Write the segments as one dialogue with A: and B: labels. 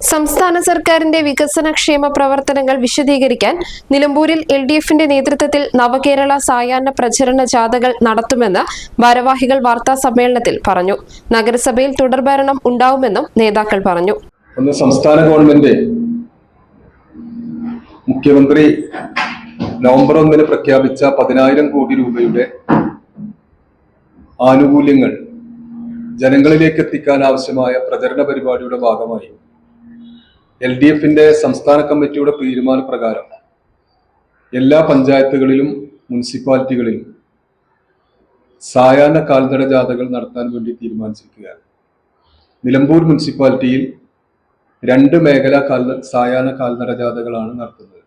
A: സംസ്ഥാന സർക്കാരിന്റെ വികസനക്ഷേമ പ്രവർത്തനങ്ങൾ വിശദീകരിക്കാൻ നിലമ്പൂരിൽ എൽ ഡി എഫിന്റെ നേതൃത്വത്തിൽ നവകേരള സായാഹ്ന പ്രചരണ ജാഥകൾ നടത്തുമെന്ന് ഭാരവാഹികൾ വാർത്താ സമ്മേളനത്തിൽ പറഞ്ഞു. നഗരസഭയിൽ തുടർഭരണം ഉണ്ടാവുമെന്നും നേതാക്കൾ പറഞ്ഞു.
B: സംസ്ഥാന ഗവൺമെന്റ് മുഖ്യമന്ത്രി നവംബർ ഒന്നിന് പ്രഖ്യാപിച്ച പതിനായിരം കോടി രൂപയുടെ ആനുകൂല്യങ്ങൾ ജനങ്ങളിലേക്ക് എത്തിക്കാൻ ആവശ്യമായ പ്രചരണ പരിപാടിയുടെ ഭാഗമായി എൽ ഡി എഫിന്റെ സംസ്ഥാന കമ്മിറ്റിയുടെ തീരുമാനപ്രകാരം എല്ലാ പഞ്ചായത്തുകളിലും മുനിസിപ്പാലിറ്റികളിലും സായാഹ്ന കാൽനട ജാഥകൾ നടത്താൻ വേണ്ടി തീരുമാനിച്ചിരിക്കുകയാണ്. നിലമ്പൂർ മുനിസിപ്പാലിറ്റിയിൽ രണ്ട് മേഖലാ കാൽ സായാഹ്ന കാൽനട ജാഥകളാണ് നടത്തുന്നത്.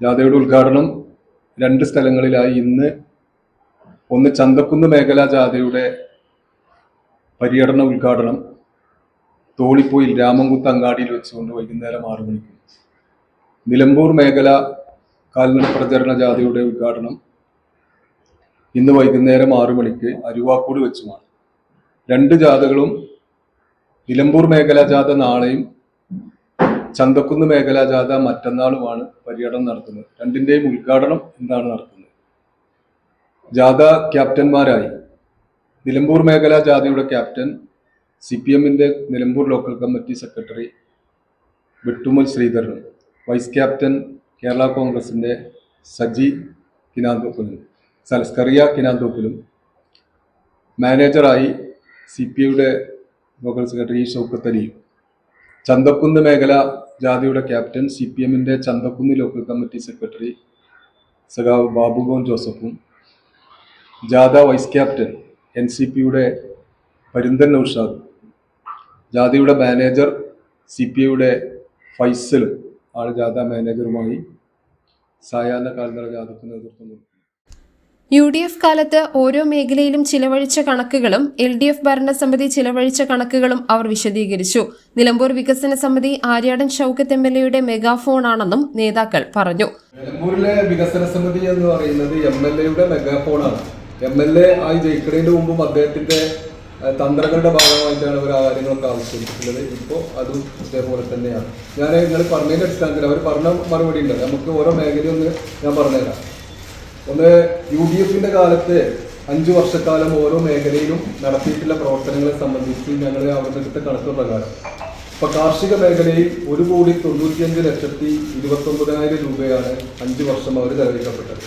B: ജാഥയുടെ ഉദ്ഘാടനം രണ്ട് സ്ഥലങ്ങളിലായി ഇന്ന് ഒന്ന് ചന്തക്കുന്ന് മേഖലാ ജാഥയുടെ പര്യടന ഉദ്ഘാടനം തോളിപ്പോയിൽ രാമൻകുത്ത് അങ്ങാടിയിൽ വെച്ചുകൊണ്ട് വൈകുന്നേരം ആറു മണിക്ക്. നിലമ്പൂർ മേഖല കാൽനട പ്രചരണ ജാഥയുടെ ഉദ്ഘാടനം ഇന്ന് വൈകുന്നേരം ആറു മണിക്ക് അരുവാക്കൂട് വെച്ചുമാണ്. രണ്ട് ജാഥകളും നിലമ്പൂർ മേഖലാ ജാഥ നാളെയും ചന്തക്കുന്ന് മേഖലാ ജാഥ മറ്റന്നാളുമാണ് പര്യടനം നടത്തുന്നത്. രണ്ടിന്റെയും ഉദ്ഘാടനം എന്താണ് നടത്തുന്നത്? ജാഥ ക്യാപ്റ്റന്മാരായി. നിലമ്പൂർ മേഖലാ ജാഥയുടെ ക്യാപ്റ്റൻ സി പി എമ്മിന്റെ നിലമ്പൂർ ലോക്കൽ കമ്മിറ്റി സെക്രട്ടറി വിട്ടുമൽ ശ്രീധരനും വൈസ് ക്യാപ്റ്റൻ കേരള കോൺഗ്രസിന്റെ സജി കിനാന്തോപ്പിലും സൽസ്കറിയ കിനാന്തോപ്പിലും മാനേജറായി സി പി ഐയുടെ ലോക്കൽ സെക്രട്ടറി ഷൗക്കത്തലിയും ചന്തക്കുന്ന് മേഖല ജാതിയുടെ ക്യാപ്റ്റൻ സി പി എമ്മിന്റെ ചന്തക്കുന്ന് ലോക്കൽ കമ്മിറ്റി സെക്രട്ടറി സഖാവ് ബാബുഗോൻ ജോസഫും ജാഥ വൈസ് ക്യാപ്റ്റൻ എൻ സി പിയുടെ പരിന്തൻ നൌഷാദ്. ജാഥയുടെ മാനേജർ സി പി ഐയുടെ ഫൈസലും ആണ് ജാഥ മാനേജറുമായി സായാഹ്ന കാൽനട ജാഥയ്ക്ക് നേതൃത്വം
A: യു ഡി എഫ് കാലത്ത് ഓരോ മേഖലയിലും ചിലവഴിച്ച കണക്കുകളും എൽ ഡി എഫ് ഭരണസമിതി ചിലവഴിച്ച കണക്കുകളും അവർ വിശദീകരിച്ചു. നിലമ്പൂർ വികസന സമിതി ആര്യാടൻ ഷൌക്കത്ത് എം എൽ എയുടെ മെഗാഫോണാണെന്നും നേതാക്കൾ പറഞ്ഞു.
B: നിലമ്പൂരിലെ വികസന സമിതി എന്ന് പറയുന്നത് എം എൽ എയുടെ മെഗാഫോണാണ്. എം എൽ എ ആയി ജയിക്കുന്നതിന് മുമ്പും അദ്ദേഹത്തിന്റെ തന്ത്രങ്ങളുടെ ഭാഗമായിട്ടാണ് അവർ കാര്യങ്ങളൊക്കെ ആവശ്യപ്പെട്ടിട്ടുള്ളത് ഇപ്പോൾ അതും ഇതേപോലെ തന്നെയാണ്. ഞാൻ നിങ്ങൾ പറഞ്ഞതിന്റെ അടിസ്ഥാനത്തിൽ അവർ പറഞ്ഞ മറുപടി ഉണ്ട് നമുക്ക് ഓരോ മേഖലയും ഒന്ന് ഞാൻ പറഞ്ഞുതരാം. ഒന്ന് യു ഡി എഫിന്റെ കാലത്ത് അഞ്ച് വർഷക്കാലം ഓരോ മേഖലയിലും നടത്തിയിട്ടുള്ള പ്രവർത്തനങ്ങളെ സംബന്ധിച്ച് ഞങ്ങൾ അടുത്ത കണക്ക് പ്രകാരം ഇപ്പൊ കാർഷിക മേഖലയിൽ ഒരു കോടി തൊണ്ണൂറ്റിയഞ്ച് ലക്ഷത്തി ഇരുപത്തി രൂപയാണ് അഞ്ച് വർഷം അവർ ചെലവഴിക്കപ്പെട്ടത്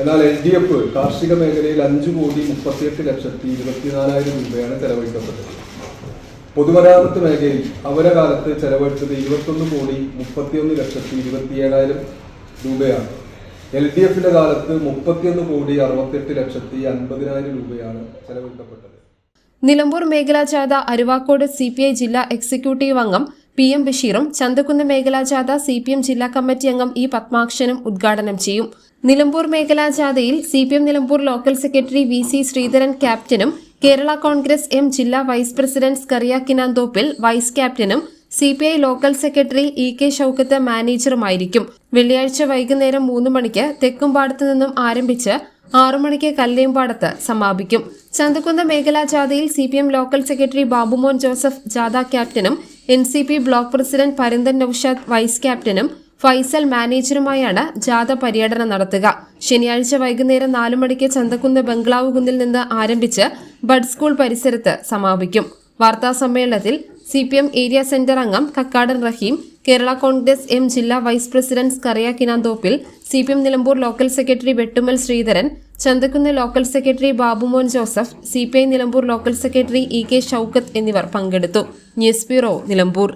B: എന്നാൽ എൽ ഡി എഫ് കാർഷിക മേഖലയിൽ അഞ്ചു കോടി മുപ്പത്തിയെട്ട് ലക്ഷത്തി ഇരുപത്തിനാലായിരം രൂപയാണ് ചെലവഴിക്കപ്പെട്ടത്. പൊതുമരാമത്ത് മേഖലയിൽ അവരെ കാലത്ത് ചെലവഴിച്ചത് ഇരുപത്തൊന്ന് കോടി മുപ്പത്തിയൊന്ന് ലക്ഷത്തി ഇരുപത്തിയേഴായിരം രൂപയാണ്. എൽ ഡി എഫിന്റെ കാലത്ത് മുപ്പത്തിയൊന്ന് കോടി അറുപത്തെട്ട് ലക്ഷത്തി അൻപതിനായിരം രൂപയാണ് ചെലവഴിക്കപ്പെട്ടത്.
A: നിലമ്പൂർ മേഖലാ ജാഥ അരുവാക്കോട് സി പി ഐ ജില്ലാ എക്സിക്യൂട്ടീവ് അംഗം പി എം ബഷീറും ചന്തക്കുന്ന് മേഖലാ ജാഥ സി പി എം ജില്ലാ കമ്മിറ്റി അംഗം ഇ പത്മാക്ഷനും ഉദ്ഘാടനം ചെയ്യും. നിലമ്പൂർ മേഖലാ ജാഥയിൽ C P M Nilambur local secretary V C Sreedharan ക്യാപ്റ്റനും കേരള കോൺഗ്രസ് എം ജില്ലാ vice president Scaria Kinanthoppil vice ക്യാപ്റ്റനും C P I local secretary E K Shoukath മാനേജറുമായിരിക്കും. വെള്ളിയാഴ്ച വൈകുന്നേരം മൂന്ന് മണിക്ക് തെക്കുംപാടത്ത് നിന്നും ആരംഭിച്ച് ആറു മണിക്ക് കല്ലേമ്പാടത്ത് സമാപിക്കും. ചന്തക്കുന്ന് മേഖലാ ജാഥയിൽ C P M local secretary Babumon Joseph ജാഥ ക്യാപ്റ്റനും N C P block president Paranthan Noushad vice ക്യാപ്റ്റനും ഫൈസൽ മാനേജറുമായാണ് ജാഥ പര്യടനം നടത്തുക. ശനിയാഴ്ച വൈകുന്നേരം നാലു മണിക്ക് ചന്തക്കുന്ന് ബംഗ്ലാവ് കുന്നിൽ നിന്ന് ആരംഭിച്ച് ബഡ് സ്കൂൾ പരിസരത്ത് സമാപിക്കും. വാർത്താ സമ്മേളനത്തിൽ C P M area centre അംഗം കക്കാടൻ റഹീം കേരള കോൺഗ്രസ് എം ജില്ലാ vice president Scaria Kinanthoppil C P M Nilambur local secretary Vettumal Sreedharan Chanthakkunnu local secretary Babumon Joseph C P I Nilambur local secretary E K Shoukath എന്നിവർ പങ്കെടുത്തു. News bureau Nilambur.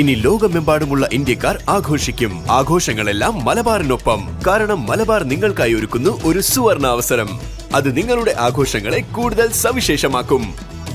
C: ഇനി ലോകമെമ്പാടുമുള്ള ഇന്ത്യക്കാർ ആഘോഷിക്കും. ആഘോഷങ്ങളെല്ലാം മലബാറിനൊപ്പം. കാരണം മലബാർ നിങ്ങൾക്കായി ഒരുക്കുന്നു ഒരു സുവർണ അവസരം അത് നിങ്ങളുടെ ആഘോഷങ്ങളെ കൂടുതൽ സവിശേഷമാക്കും.